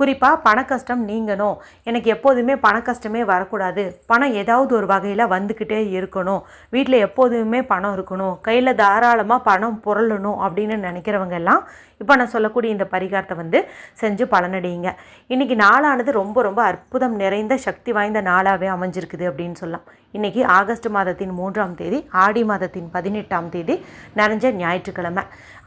குறிப்பாக பண கஷ்டம் நீங்கணும். எனக்கு எப்போதுமே பண கஷ்டமே வரக்கூடாது. பணம் ஏதாவது ஒரு வகையில் வந்துக்கிட்டே இருக்கணும். வீட்டில் எப்போதுமே பணம் இருக்கணும். கையில் தாராளமாக பணம் புரளணும் அப்படின்னு நினைக்கிறவங்க எல்லாம் இப்போ நான் சொல்லக்கூடிய இந்த பரிகாரத்தை வந்து செஞ்சு பலனடையுங்க. இன்றைக்கி நாளானது ரொம்ப ரொம்ப அற்புதம் நிறைந்த சக்தி வாய்ந்த நாளாகவே அமைஞ்சிருக்குது அப்படின்னு சொல்லலாம். இன்றைக்கி ஆகஸ்ட் மாதத்தின் மூன்றாம் தேதி ஆடி மாதத்தின் பதினெட்டாம் தேதி நிறைஞ்ச ஞாயிற்றுக்கிழமை.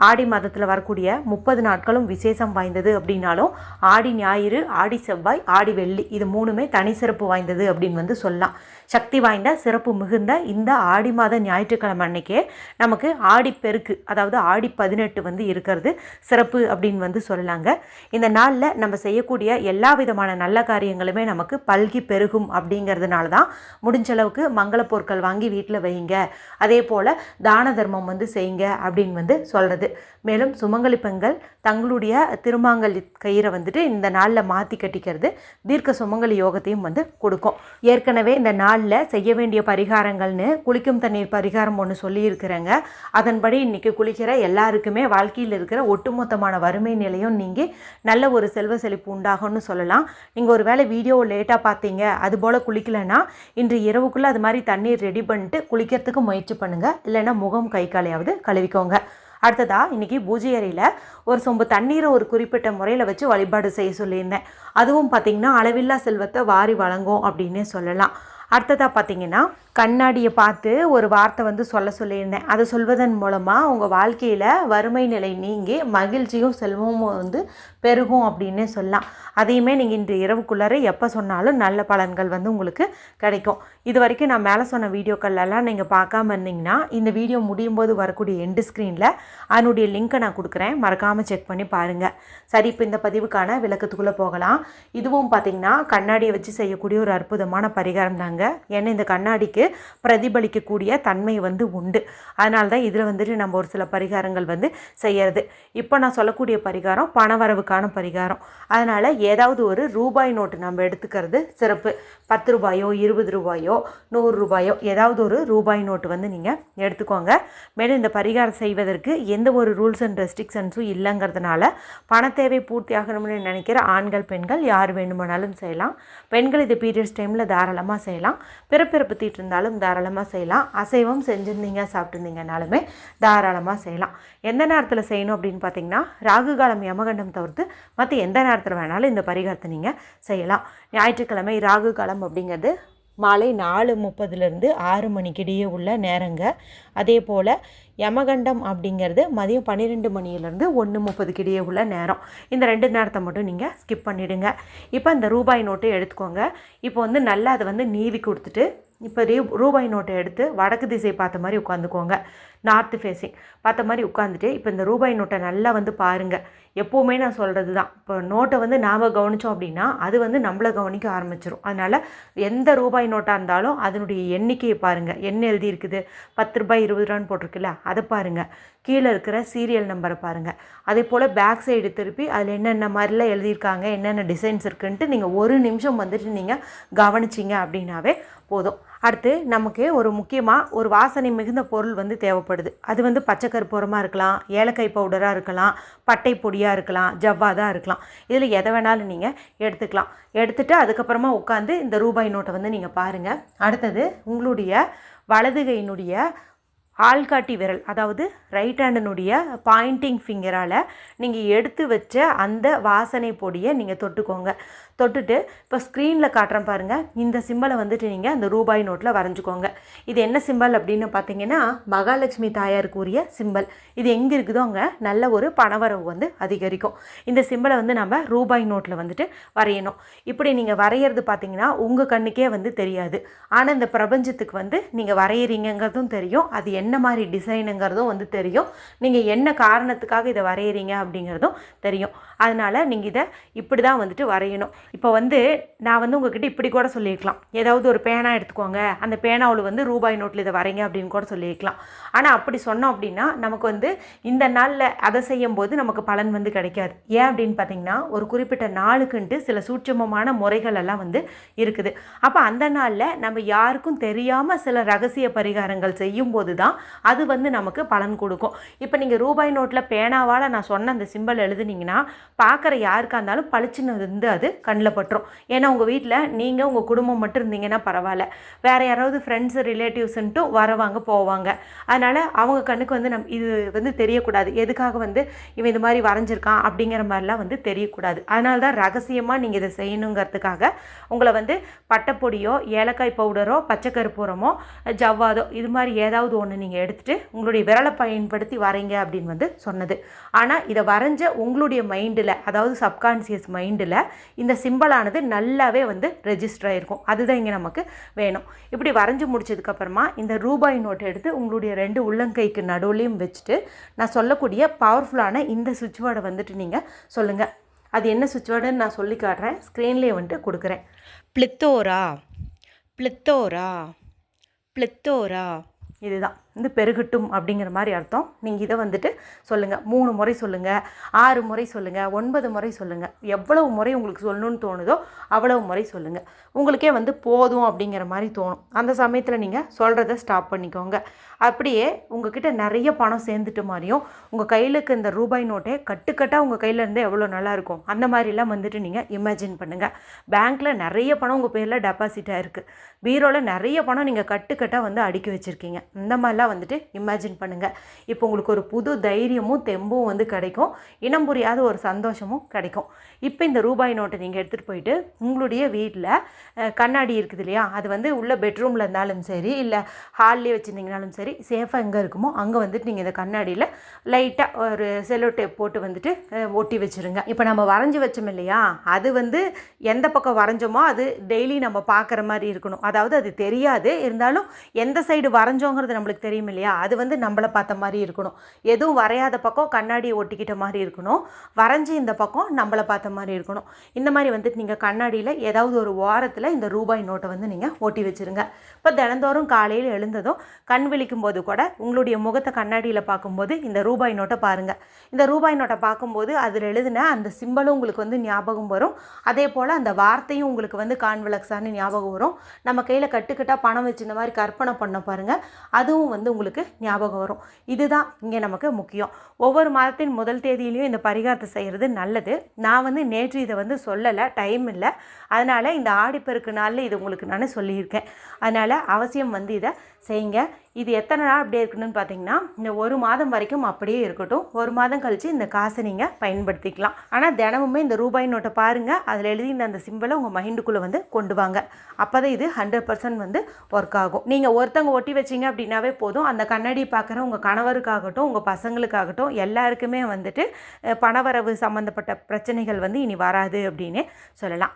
ஆடி மாதத்தில் வரக்கூடிய முப்பது நாட்களும் விசேஷம் வாய்ந்தது அப்படின்னாலும் ஆடி ஞாயிறு ஆடி செவ்வாய் ஆடி வெள்ளி இது மூணுமே தனி சிறப்பு வாய்ந்தது அப்படின்னு வந்து சொல்லலாம். சக்தி வாய்ந்த சிறப்பு மிகுந்த இந்த ஆடி மாத ஞாயிற்றுக்கிழமை அன்னைக்கே நமக்கு ஆடி பெருக்கு அதாவது ஆடி பதினெட்டு வந்து இருக்கிறது. சிறப்பு அப்படின்னு வந்து சொல்லலாங்க. இந்த நாளில் நம்ம செய்யக்கூடிய எல்லா விதமான நல்ல காரியங்களுமே நமக்கு பல்கி பெருகும் அப்படிங்கிறதுனால தான் முடிஞ்ச அளவுக்கு மங்கள பொருட்கள் வாங்கி வீட்டில் வைங்க அதே போல் தான தர்மம் வந்து செய்யுங்க அப்படின்னு வந்து சொல்கிறது மேலும் சுமங்கலி பெண்கள் தங்களுடைய திருமாங்கல் கயிறை வந்துட்டு இந்த நாளில் மாற்றி கட்டிக்கிறது தீர்க்க சுமங்கலி யோகத்தையும் வந்து கொடுக்கும். ஏற்கனவே இந்த நாள் நாளில் செய்ய வேண்டிய பரிகாரங்கள்னு குளிக்கும் தண்ணீர் பரிகாரம் ஒன்று சொல்லியிருக்கிறேங்க. அதன்படி இன்றைக்கி குளிக்கிற எல்லாருக்குமே வாழ்க்கையில் இருக்கிற ஒட்டுமொத்தமான வறுமை நிலையும் நீங்கள் நல்ல ஒரு செல்வ செழிப்பு உண்டாகும்னு சொல்லலாம். நீங்கள் ஒரு வேளை வீடியோ லேட்டாக பார்த்தீங்க அது போல் குளிக்கலைன்னா இன்று இரவுக்குள்ளே அது மாதிரி தண்ணீர் ரெடி பண்ணிட்டு குளிக்கிறதுக்கு முயற்சி பண்ணுங்கள் இல்லைன்னா முகம் கை காலையாவது கழுவிக்கோங்க. அடுத்ததாக இன்றைக்கி பூஜை அறையில் ஒரு சொம்பு தண்ணீரை ஒரு குறிப்பிட்ட முறையில் வச்சு வழிபாடு செய்ய சொல்லியிருந்தேன். அதுவும் பார்த்திங்கன்னா அளவில்லா செல்வத்தை வாரி வழங்கும் அப்படின்னே சொல்லலாம். அடுத்ததாக பார்த்தீங்கன்னா கண்ணாடியை பார்த்து ஒரு வார்த்தை வந்து சொல்ல சொல்லியிருந்தேன். அதை சொல்வதன் மூலமாக உங்கள் வாழ்க்கையில் வறுமை நிலை நீங்கி மகிழ்ச்சியும் செல்வமும் வந்து பெருகும் அப்படின்னே சொல்லலாம். அதையுமே நீங்கள் இன்று இரவுக்குள்ளார எப்போ சொன்னாலும் நல்ல பலன்கள் வந்து உங்களுக்கு கிடைக்கும். இது வரைக்கும் நான் மேலே சொன்ன வீடியோக்கள்லாம் நீங்கள் பார்க்காம இருந்தீங்கன்னா இந்த வீடியோ முடியும் போது வரக்கூடிய எண்டு ஸ்க்ரீனில் அதனுடைய லிங்க்கை நான் கொடுக்குறேன். மறக்காமல் செக் பண்ணி பாருங்கள் சரி இப்போ இந்த பதிவுக்கான விளக்கத்துக்குள்ளே போகலாம். இதுவும் பார்த்திங்கன்னா கண்ணாடியை வச்சு செய்யக்கூடிய ஒரு அற்புதமான பரிகாரம் தாங்க ஏன்னா இந்த கண்ணாடிக்கு பிரதிபலிக்கக்கூடிய தன்மை வந்து உண்டு. அதனால தான் இதில் வந்துட்டு நம்ம ஒரு சில பரிகாரங்கள் வந்து செய்யறது. இப்போ நான் சொல்லக்கூடிய பரிகாரம் பணவரவுக்கான பரிகாரம். அதனால் ஏதாவது ஒரு ரூபாய் நோட்டு நம்ம எடுத்துக்கிறது சிறப்பு. பத்து ரூபாயோ இருபது ரூபாயோ நூறு ரூபாயோ ஏதாவது ஒரு ரூபாய் நோட்டு வந்து நீங்கள் எடுத்துக்கோங்க. மேலும் இந்த பரிகாரம் செய்வதற்கு எந்த ஒரு ரூல்ஸ் அண்ட் ரெஸ்ட்ரிக்ஷன்ஸும் இல்லைங்கிறதுனால பண தேவை பூர்த்தி ஆகணும்னு நினைக்கிற ஆண்கள் பெண்கள் யார் வேண்டுமானாலும் செய்யலாம். பெண்கள் இது பீரியட்ஸ் டைமில் தாராளமாக செய்யலாம். பிறப்பிறப்பு தீட்டு இருந்தாலும் தாராளமாக செய்யலாம். அசைவம் செஞ்சுருந்தீங்க சாப்பிட்ருந்தீங்கனாலுமே தாராளமாக செய்யலாம். எந்த நேரத்தில் செய்யணும் அப்படின்னு பார்த்தீங்கன்னா ராகு காலம் யமகண்டம் தவிர்த்து மற்ற எந்த நேரத்தில் வேணாலும் இந்த பரிகாரத்தை நீங்கள் செய்யலாம். ஞாயிற்றுக்கிழமை ராகு காலம் அப்படிங்கிறது மாலை நாலு முப்பதுலேருந்து ஆறு மணிக்கிடையே உள்ள நேரங்க. அதே போல் யமகண்டம் அப்படிங்கிறது மதியம் பன்னிரெண்டு மணியிலேருந்து ஒன்று முப்பதுக்கிடையே உள்ள நேரம். இந்த ரெண்டு நேரத்தை மட்டும் நீங்கள் ஸ்கிப் பண்ணிவிடுங்க இப்போ இந்த ரூபாய் நோட்டு எடுத்துக்கோங்க. இப்போ வந்து நல்லா அதை வந்து நீவி கொடுத்துட்டு இப்போ ரீ ரூபாய் நோட்டை எடுத்து வடக்கு திசை பார்த்த மாதிரி உட்காந்துக்கோங்க. நார்த்து ஃபேஸிங் பார்த்த மாதிரி உட்காந்துட்டு இப்போ இந்த ரூபாய் நோட்டை நல்லா வந்து பாருங்கள் எப்போவுமே நான் சொல்கிறது தான் இப்போ நோட்டை வந்து நாம் கவனித்தோம் அப்படின்னா அது வந்து நம்மளை கவனிக்க ஆரம்பிச்சிடும் அதனால் எந்த ரூபாய் நோட்டாக இருந்தாலும் அதனுடைய எண்ணிக்கையை பாருங்கள் என்ன எழுதியிருக்குது? பத்து ரூபாய் இருபது ரூபான்னு போட்டிருக்குல்ல அதை பாருங்கள் கீழே இருக்கிற சீரியல் நம்பரை பாருங்கள் அதே போல் பேக் சைடு திருப்பி அதில் என்னென்ன மாதிரிலாம் எழுதியிருக்காங்க என்னென்ன டிசைன்ஸ் இருக்குன்ட்டு நீங்கள் ஒரு நிமிஷம் வந்துட்டு நீங்கள் கவனிச்சிங்க அப்படின்னாவே போதும். அடுத்து நமக்கு ஒரு முக்கியமாக ஒரு வாசனை மிகுந்த பொருள் வந்து தேவைப்படுது. அது வந்து பச்சை கற்பூரமாக இருக்கலாம் ஏலக்காய் பவுடராக இருக்கலாம் பட்டை பொடியாக இருக்கலாம் ஜவ்வாதாக இருக்கலாம். இதில் எதை வேணாலும் நீங்கள் எடுத்துக்கலாம். எடுத்துகிட்டு அதுக்கப்புறமா உட்காந்து இந்த ரூபாய் நோட்டை வந்து நீங்கள் பாருங்கள் அடுத்தது உங்களுடைய வலதுகையினுடைய ஆள்காட்டி விரல் அதாவது ரைட் ஹேண்டினுடைய பாயிண்டிங் ஃபிங்கரால் நீங்கள் எடுத்து வச்ச அந்த வாசனை பொடியை நீங்கள் தொட்டுக்கோங்க. தொட்டுட்டு இப்போ ஸ்க்ரீனில் காட்டுறேன் பாருங்கள் இந்த சிம்பலை வந்துட்டு நீங்கள் அந்த ரூபாய் நோட்டில் வரைஞ்சிக்கோங்க. இது என்ன சிம்பல் அப்படின்னு பார்த்தீங்கன்னா மகாலட்சுமி தாயாருக்குரிய சிம்பல் இது எங்கே இருக்குதோ அங்கே நல்ல ஒரு பணவரவு வந்து அதிகரிக்கும். இந்த சிம்பலை வந்து நம்ம ரூபாய் நோட்டில் வந்துட்டு வரையணும். இப்படி நீங்கள் வரைகிறது பார்த்தீங்கன்னா உங்கள் கண்ணுக்கே வந்து தெரியாது. ஆனால் இந்த பிரபஞ்சத்துக்கு வந்து நீங்கள் வரைகிறீங்கிறதும் தெரியும். அது என்ன என்ன மாதிரி டிசைனுங்கிறதும் வந்து தெரியும். நீங்கள் என்ன காரணத்துக்காக இதை வரைகிறீங்க அப்படிங்கிறதும் தெரியும். அதனால் நீங்கள் இதை இப்படி தான் வந்துட்டு வரையணும். இப்போ வந்து நான் வந்து உங்ககிட்ட இப்படி கூட சொல்லியிருக்கலாம். ஏதாவது ஒரு பேனா எடுத்துக்கோங்க. அந்த பேனாவில் வந்து ரூபாய் நோட்டில் இதை வரைங்க அப்படின்னு கூட சொல்லியிருக்கலாம். ஆனால் அப்படி சொன்னோம் அப்படின்னா நமக்கு வந்து இந்த நாளில் அதை செய்யும்போது நமக்கு பலன் வந்து கிடைக்காது. ஏன் அப்படின்னு பார்த்தீங்கன்னா ஒரு குறிப்பிட்ட நாளுக்குன்ட்டு சில சூட்சமமான முறைகள் எல்லாம் வந்து இருக்குது. அப்போ அந்த நாளில் நம்ம யாருக்கும் தெரியாமல் சில ரகசிய பரிகாரங்கள் செய்யும்போது தான் அது வந்து நமக்கு பலன் கொடுக்கும். இப்போ நீங்கள் ரூபாய் நோட்டில் பேனாவால் நான் சொன்ன அந்த சிம்பிள் எழுதுனீங்கன்னா பார்க்குற யாருக்காக இருந்தாலும் பளிச்சுன்னு இருந்து அது கண்ணில் பட்டுரும். ஏன்னா உங்கள் வீட்டில் நீங்கள் உங்கள் குடும்பம் மட்டும் இருந்தீங்கன்னா பரவாயில்ல. வேறு யாராவது ஃப்ரெண்ட்ஸு ரிலேட்டிவ்ஸுன்ட்டு வரவாங்க போவாங்க. அதனால் அவங்க கண்ணுக்கு வந்து நம் இது வந்து தெரியக்கூடாது. எதுக்காக வந்து இவன் இது மாதிரி வரைஞ்சிருக்கான் அப்படிங்கிற மாதிரிலாம் வந்து தெரியக்கூடாது. அதனால தான் ரகசியமாக நீங்கள் இதை செய்யணுங்கிறதுக்காக உங்களை வந்து பட்டைப்பொடியோ ஏலக்காய் பவுடரோ பச்சை கருப்பூரமோ ஜவ்வாதோ இது மாதிரி ஏதாவது ஒன்று நீங்கள் எடுத்துகிட்டு உங்களுடைய விரலை பயன்படுத்தி வரைங்க அப்படின்னு வந்து சொன்னது. ஆனால் இதை வரைஞ்ச உங்களுடைய மைண்டில் அதாவது சப்கான்சியஸ் மைண்டில் இந்த சிம்பிளானது நல்லாவே வந்து ரெஜிஸ்டர் ஆகிருக்கும் அதுதான் இங்கே நமக்கு வேணும். இப்படி வரைஞ்சி முடிச்சதுக்கப்புறமா இந்த ரூபாய் நோட் எடுத்து உங்களுடைய ரெண்டு உள்ளங்கைக்கு நடுவுலையும் வச்சுட்டு நான் சொல்லக்கூடிய பவர்ஃபுல்லான இந்த சுவிட்ச் வேர்டை வந்துட்டு நீங்கள் சொல்லுங்கள் அது என்ன சுவிட்ச் வேர்டுன்னு நான் சொல்லி காட்டுறேன். ஸ்க்ரீன்லேயே வந்துட்டு கொடுக்குறேன். பிளித்தோரா பிளித்தோரா பிளித்தோரா இதுதான். வந்து பெருகட்டும் அப்படிங்கிற மாதிரி அர்த்தம். நீங்கள் இதை வந்துட்டு சொல்லுங்கள் மூணு முறை சொல்லுங்கள் ஆறு முறை சொல்லுங்கள் ஒன்பது முறை சொல்லுங்கள் எவ்வளவு முறை உங்களுக்கு சொல்லணும்னு தோணுதோ அவ்வளவு முறை சொல்லுங்கள் உங்களுக்கே வந்து போதும் அப்படிங்கிற மாதிரி தோணும். அந்த சமயத்தில் நீங்கள் சொல்கிறத ஸ்டாப் பண்ணிக்கோங்க. அப்படியே உங்ககிட்ட நிறைய பணம் சேர்ந்துட்டு மாதிரியும் உங்கள் கையில் இருக்க இந்த ரூபாய் நோட்டே கட்டுக்கட்டாக உங்கள் கையில் இருந்தால் எவ்வளோ நல்லாயிருக்கும் அந்த மாதிரிலாம் வந்துட்டு நீங்கள் இமேஜின் பண்ணுங்கள் பேங்க்கில் நிறைய பணம் உங்கள் பேரில் டெபாசிட்டாக இருக்குது பீரோவில் நிறைய பணம் நீங்கள் கட்டுக்கட்டாக வந்து அடுக்கி வச்சுருக்கீங்க. இந்த மாதிரிலாம் வந்துட்டு இமேஜின் பண்ணுங்கள் இப்போ உங்களுக்கு ஒரு புது தைரியமும் தெம்பும் வந்து கிடைக்கும். இனம் புரியாத ஒரு சந்தோஷமும் கிடைக்கும். இப்போ இந்த ரூபாய் நோட்டை நீங்கள் எடுத்துகிட்டு போயிட்டு உங்களுடைய வீட்டில் கண்ணாடி இருக்குது இல்லையா? அது வந்து உள்ள பெட்ரூமில் இருந்தாலும் சரி இல்லை ஹால்லேயே வச்சுருந்தீங்கனாலும் சரி சேஃபாக எங்கே இருக்குமோ அங்கே வந்துட்டு நீங்கள் இந்த கண்ணாடியில் லைட்டாக ஒரு செல்லோ டேப் போட்டு வந்துட்டு ஒட்டி வச்சுருங்க. இப்போ நம்ம வரைஞ்சி வச்சோம் இல்லையா? அது வந்து எந்த பக்கம் வரைஞ்சோமோ அது டெய்லி நம்ம பார்க்குற மாதிரி இருக்கணும். அதாவது அது தெரியாது. இருந்தாலும் எந்த சைடு வரைஞ்சோங்கிறது நம்மளுக்கு தெரியும் இல்லையா அது வந்து நம்மளை பார்த்த மாதிரி இருக்கணும். எதுவும் வரையாத பக்கம் கண்ணாடியை ஒட்டிக்கிட்ட மாதிரி இருக்கணும். வரைஞ்சி இந்த பக்கம் நம்மளை பார்த்த மாதிரி இருக்கணும். இந்த மாதிரி வந்துட்டு நீங்கள் கண்ணாடியில் ஏதாவது ஒரு வாரத்தில் இந்த ரூபாய் நோட்டை வந்து நீங்கள் ஒட்டி வச்சுருங்க. இப்போ தினந்தோறும் காலையில் எழுந்ததும் கண் விழிக்கும் போது கூட உங்களுடைய முகத்தை கண்ணாடியில் பார்க்கும்போது இந்த ரூபாய் நோட்டை பாருங்கள் இந்த ரூபாய் நோட்டை பார்க்கும்போது அதில் எழுதின அந்த சிம்பலும் உங்களுக்கு வந்து ஞாபகம் வரும். அதே போல் அந்த வார்த்தையும் உங்களுக்கு வந்து கான்வெலக்ஸான ஞாபகம் வரும். நம்ம கையில் கட்டுக்கட்டாக பணம் வச்சு இந்த மாதிரி கற்பனை பண்ண பாருங்கள் அதுவும் வந்து வந்து உங்களுக்கு ஞாபகம் வரும். இதுதான் இங்கே நமக்கு முக்கியம். ஒவ்வொரு மாதத்தின் முதல் தேதியிலையும் இந்த பரிகாரத்தை செய்கிறது நல்லது. நான் வந்து நேற்று இதை வந்து சொல்லலை டைம் இல்லை. அதனால் இந்த ஆடிப்பெருக்கு நாளில் இது உங்களுக்கு நான் சொல்லியிருக்கேன். அதனால் அவசியம் வந்து இதை செய்யுங்க. இது எத்தனை நாள் அப்படியே இருக்கணும்னு பார்த்தீங்கன்னா இந்த ஒரு மாதம் வரைக்கும் அப்படியே இருக்கட்டும். ஒரு மாதம் கழித்து இந்த காசை நீங்கள் பயன்படுத்திக்கலாம். ஆனால் தினமுமே இந்த ரூபாய் நோட்டை பாருங்கள் அதில் எழுதி இந்த அந்த சிம்பிளை உங்கள் மைண்டுக்குள்ளே வந்து கொண்டு வாங்க. அப்போ தான் இது ஹண்ட்ரட் பர்சன்ட் வந்து ஒர்க் ஆகும். நீங்கள் ஒருத்தவங்க ஒட்டி வச்சீங்க அப்படின்னாவே போதும். அந்த கண்ணாடி பார்க்குற உங்கள் கணவருக்காகட்டும் உங்கள் பசங்களுக்காகட்டும் எல்லாருக்குமே வந்துட்டு பணவரவு சம்மந்தப்பட்ட பிரச்சனைகள் வந்து இனி வராது அப்படின்னு சொல்லலாம்.